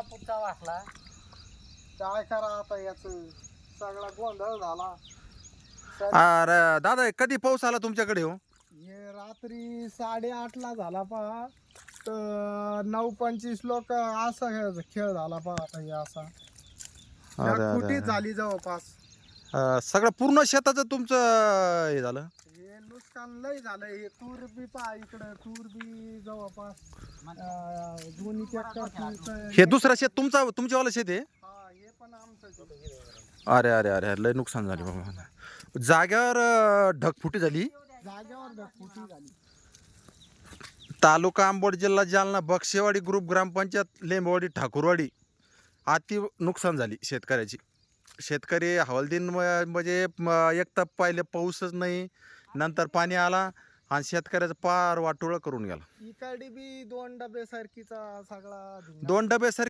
पुढचा वाचला काय करा आता याच? सगळा गोंधळ झाला. अरे दादा कधी पाऊस आला तुमच्याकडे हो? हे रात्री साडेआठ ला झाला पहा. तर नऊ पंचवीस लोक असा खेळ खेळ झाला पहा आता हे असा. अरे, अरे, ढगफुटीच अरे. झाली जवळपास. अं, सगळं पूर्ण शेताचं तुमचं हे झालं? नुकसान लय झालं हे तूर बी पहा इकडं तूर बी जवळपास अं, दोन्ही ट्रॅक्टर हे दुसरं शेत तुमचा तुमच्यावालं शेत आहे? हा हे पण आमचं अरे अरे अरे लय नुकसान झाले बाबा जाग्यावर अं, ढगफुटी झाली? जागेवर ढगफुटी झाली. तालुका आंबोड जिल्हा जालना बक्षेवाडी ग्रुप ग्रामपंचायत लेंबवाडी ठाकूरवाडी. अति नुकसान झाली शेतकऱ्याची. शेतकरी हवालदिन म- म्हणजे म- एक तर पहिले पाऊसच नाही. नंतर पाणी आला आणि शेतकऱ्याचं पार वाटोळं करून गेला इकडे बी दोन डबे सारखीचा सगळा. दोन डबे